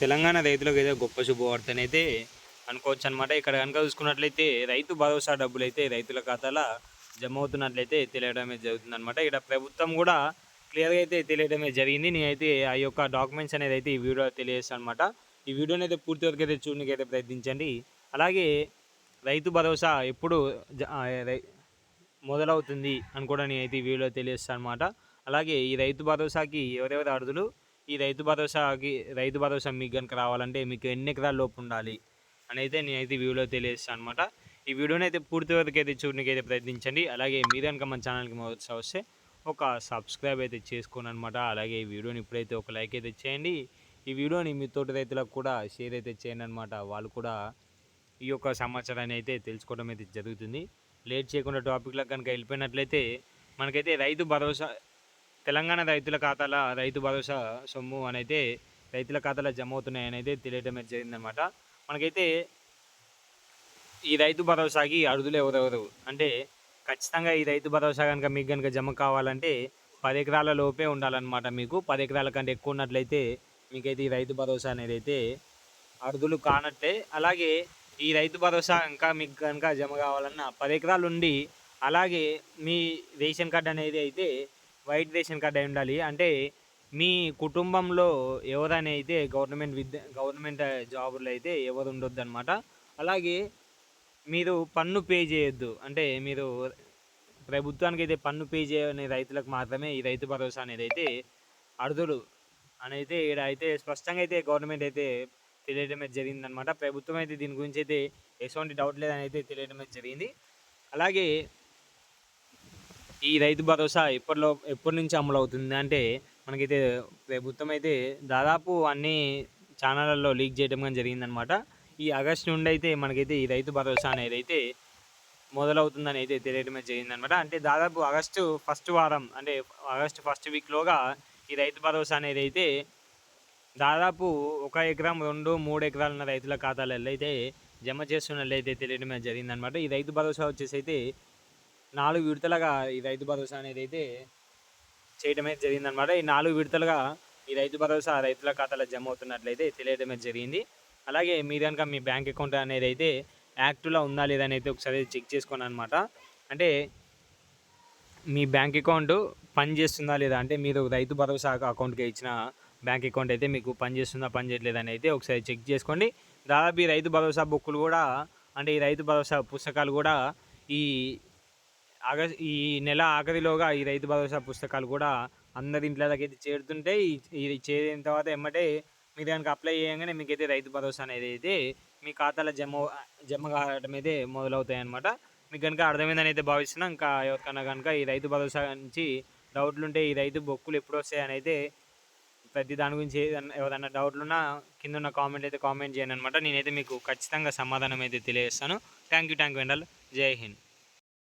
తెలంగాణ రైతులకు అయితే గొప్ప శుభవార్తనైతే అనుకోవచ్చు అనమాట ఇక్కడ కనుక చూసుకున్నట్లయితే రైతు భరోసా డబ్బులు అయితే రైతుల ఖాతాలో జమ అవుతున్నట్లయితే తెలియడమే జరుగుతుంది అనమాట ఇక్కడ ప్రభుత్వం కూడా క్లియర్గా అయితే తెలియడమే జరిగింది. నేనైతే ఆ యొక్క డాక్యుమెంట్స్ అనేది అయితే ఈ వీడియో తెలియజేస్తాను అనమాట ఈ వీడియోని అయితే పూర్తి వరకు అయితే చూడడానికి అయితే ప్రయత్నించండి. అలాగే రైతు భరోసా ఎప్పుడు మొదలవుతుంది అని కూడా నేనైతే ఈ వీడియో తెలియజేస్తాను అనమాట అలాగే ఈ రైతు భరోసాకి ఎవరెవరు అర్థులు ఈ రైతు భరోసాకి రైతు భరోసా మీకు కనుక రావాలంటే మీకు ఎన్ని ఎకరాల లోపు ఉండాలి అని అయితే నేనైతే వీడియోలో తెలియజేస్తాను అనమాట ఈ వీడియోని అయితే పూర్తి వరకు అయితే చూడడానికి అయితే ప్రయత్నించండి. అలాగే మీరు కనుక మన ఛానల్కి మొదటి వస్తే ఒక సబ్స్క్రైబ్ అయితే చేసుకోండి అనమాట అలాగే ఈ వీడియోని ఇప్పుడైతే ఒక లైక్ అయితే చేయండి. ఈ వీడియోని మీ తోటి రైతులకు కూడా షేర్ అయితే చేయండి అనమాట వాళ్ళు కూడా ఈ యొక్క సమాచారాన్ని అయితే తెలుసుకోవడం అయితే జరుగుతుంది. లేట్ చేయకుండా టాపిక్లకు కనుక వెళ్ళిపోయినట్లయితే మనకైతే రైతు భరోసా తెలంగాణ రైతుల ఖాతాల రైతు భరోసా సొమ్ము అనైతే రైతుల ఖాతాలో జమ అవుతున్నాయని అయితే తెలియడం జరిగిందనమాట మనకైతే ఈ రైతు భరోసాకి అరుదులు ఎవరెవరు? అంటే ఖచ్చితంగా ఈ రైతు భరోసా కనుక మీకు కనుక జమ కావాలంటే పది ఎకరాల లోపే ఉండాలన్నమాట మీకు. పది ఎకరాల కంటే ఎక్కువ ఉన్నట్లయితే మీకైతే ఈ రైతు భరోసా అనేది అయితే అరుదులు కానట్టే అలాగే ఈ రైతు భరోసా ఇంకా మీకు కనుక జమ కావాలన్నా పది ఎకరాలు ఉండి అలాగే మీ రేషన్ కార్డు అనేది అయితే వైట్ రేషన్ కార్డు అయి ఉండాలి. అంటే మీ కుటుంబంలో ఎవరైనా అయితే గవర్నమెంట్ విద్య గవర్నమెంట్ జాబులు అయితే ఎవరు ఉండొద్దు అనమాట అలాగే మీరు పన్ను పే చేయొద్దు. అంటే మీరు ప్రభుత్వానికి అయితే పన్ను పే చేయని రైతులకు మాత్రమే ఈ రైతు భరోసా అనేది అయితే అడుదురు అని అయితే ఇక్కడ అయితే స్పష్టంగా అయితే గవర్నమెంట్ అయితే తెలియడమే జరిగిందనమాట. ప్రభుత్వం అయితే దీని గురించి అయితే ఎటువంటి డౌట్ లేదని అయితే తెలియడమే జరిగింది. అలాగే ఈ రైతు భరోసా ఎప్పటిలో ఎప్పటి నుంచి అమలు అవుతుంది అంటే మనకైతే ప్రభుత్వం అయితే దాదాపు అన్ని ఛానళ్ళల్లో లీక్ చేయడం కానీ జరిగిందనమాట ఈ ఆగస్ట్ నుండి అయితే మనకైతే ఈ రైతు భరోసా అనేది అయితే మొదలవుతుందని అయితే తెలియడమే జరిగిందనమాట అంటే దాదాపు ఆగస్టు ఫస్ట్ వారం అంటే ఆగస్టు ఫస్ట్ వీక్లోగా ఈ రైతు భరోసా అనేది అయితే దాదాపు ఒక ఎకరం రెండు మూడు ఎకరాలు ఉన్న రైతుల ఖాతాలలో అయితే జమ చేస్తున్నట్లయితే తెలియడమే జరిగిందనమాట ఈ రైతు భరోసా వచ్చేసి అయితే నాలుగు విడతలుగా ఈ రైతు భరోసా అనేది అయితే చేయడమే జరిగిందనమాట ఈ నాలుగు విడతలుగా ఈ రైతు భరోసా రైతుల ఖాతాలో జమ అవుతున్నట్లయితే తెలియడమే జరిగింది. అలాగే మీరు కనుక మీ బ్యాంక్ అకౌంట్ అనేది అయితే యాక్టివ్లో ఉందా లేదా అని అయితే ఒకసారి చెక్ చేసుకోండి అనమాట అంటే మీ బ్యాంక్ అకౌంట్ పని చేస్తుందా లేదా అంటే మీరు రైతు భరోసా అకౌంట్కి ఇచ్చిన బ్యాంక్ అకౌంట్ అయితే మీకు పని చేస్తుందా పని చేయట్లేదా అని అయితే ఒకసారి చెక్ చేసుకోండి. దాదాపు ఈ రైతు భరోసా బుక్కులు కూడా అంటే ఈ రైతు భరోసా పుస్తకాలు కూడా ఈ ఆగస్ ఈ నెల ఆఖరిలోగా ఈ రైతు భరోసా పుస్తకాలు కూడా అందరి ఇంట్లోకి అయితే చేరుతుంటే ఇది చేరిన తర్వాత ఎమ్మటే మీరు కనుక అప్లై చేయగానే మీకైతే రైతు భరోసా అనేది అయితే మీ ఖాతాలో జమ జమ కావడం అయితే మొదలవుతాయి అనమాట మీకు కనుక అర్థమైందని అయితే భావిస్తున్నా ఇంకా ఎవరికన్నా కనుక ఈ రైతు భరోసా నుంచి డౌట్లు ఉంటే ఈ రైతు బొక్కులు ఎప్పుడు వస్తాయని అయితే ప్రతి దాని గురించి ఏదన్నా ఎవరైనా డౌట్లు ఉన్నా కింద ఉన్న కామెంట్ అయితే కామెంట్ చేయండి అనమాట నేనైతే మీకు ఖచ్చితంగా సమాధానం అయితే తెలియజేస్తాను. Thank you thank you Andal. జై హింద్.